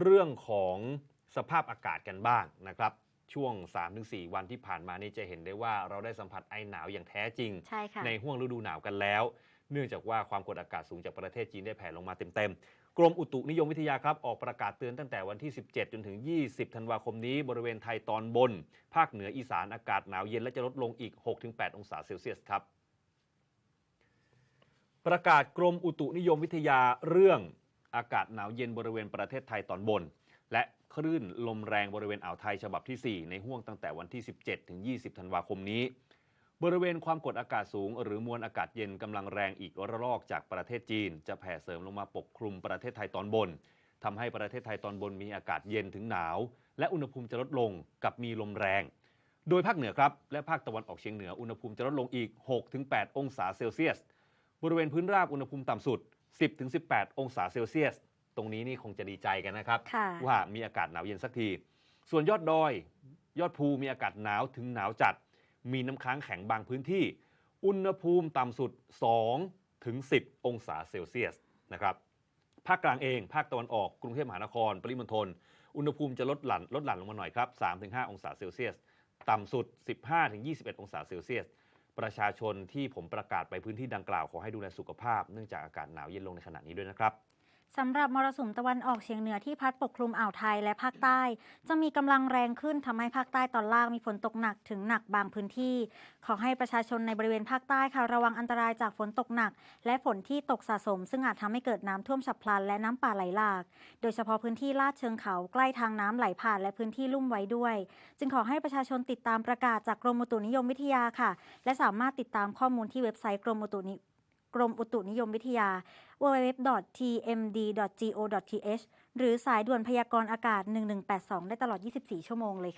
เรื่องของสภาพอากาศกันบ้างนะครับช่วง 3-4 วันที่ผ่านมานี่จะเห็นได้ว่าเราได้สัมผัสไอหนาวอย่างแท้จริงใช่ค่ะในห่วงฤดูหนาวกันแล้ว เนื่องจากว่าความกดอากาศสูงจากประเทศจีนได้แผ่ลงมาเต็มๆ กรมอุตุนิยมวิทยาครับ ออกประกาศเตือนตั้งแต่วันที่ 17 จนถึง 20 ธันวาคมนี้บริเวณไทยตอนบน ภาคเหนืออีสานอากาศหนาวเย็นและจะลดลงอีก 6-8 องศาเซลเซียสครับ ประกาศกรมอุตุนิยมวิทยาเรื่อง อากาศหนาวเย็นบริเวณประเทศไทยตอนบน และคลื่นลมแรงบริเวณอ่าวไทยฉบับที่ 4 ในห่วงตั้งแต่วันที่ 17 ถึง 20 ธันวาคมนี้ บริเวณความกดอากาศสูง หรือมวลอากาศเย็นกำลังแรงอีกระลอกจากประเทศจีน จะแผ่เสริมลงมาปกคลุมประเทศไทยตอนบนทำให้ประเทศไทยตอนบนมีอากาศเย็นถึงหนาว และอุณหภูมิจะลดลงกับมีลมแรง โดยภาคเหนือครับและภาคตะวันออกเฉียงเหนืออุณหภูมิจะลดลงอีก 6-8 องศาเซลเซียส บริเวณพื้นราบอุณหภูมิต่ำสุด 10-18 องศาเซลเซียส ตรงนี้นี่คงจะดีใจกันนะครับ ค่ะ ว่ามีอากาศหนาวเย็นสักที ส่วนยอดดอย ยอดภูมีอากาศหนาวถึงหนาวจัด มีน้ำค้างแข็งบางพื้นที่ อุณหภูมิต่ำสุด 2 ถึง 10 องศาเซลเซียสนะครับ ภาคกลางเอง ภาคตะวันออก กรุงเทพมหานคร ปริมณฑล อุณหภูมิจะลดหลั่นลดหลั่นลงมาหน่อยครับ 3-5 องศาเซลเซียส ต่ำสุด 15-21 องศาเซลเซียส ประชาชนที่ผมประกาศไปพื้นที่ดังกล่าวขอให้ดูแลสุขภาพเนื่องจากอากาศหนาวเย็นลงในขณะนี้ด้วยนะครับ สำหรับมรสุมตะวันออกเฉียงเหนือที่พัดปกคลุมอ่าวไทยและภาคใต้ จะมีกำลังแรงขึ้นทำให้ภาคใต้ตอนล่างมีฝนตกหนักถึงหนักบางพื้นที่ ขอให้ประชาชนในบริเวณภาคใต้ค่ะระวังอันตรายจากฝนตกหนัก และฝนที่ตกสะสม ซึ่งอาจทำให้เกิดน้ำท่วมฉับพลันและน้ำป่าไหลหลาก โดยเฉพาะพื้นที่ลาดเชิงเขาใกล้ทางน้ำไหลผ่านและพื้นที่ลุ่มไว้ด้วย จึงขอให้ประชาชนติดตามประกาศจากกรมอุตุนิยมวิทยาค่ะ และสามารถติดตามข้อมูลที่เว็บไซต์กรมอุตุนิ กรมอุตุนิยมวิทยา www.tmd.go.th หรือสายด่วนพยากรณ์อากาศ 1182 ได้ตลอด 24 ชั่วโมงเลยค่ะ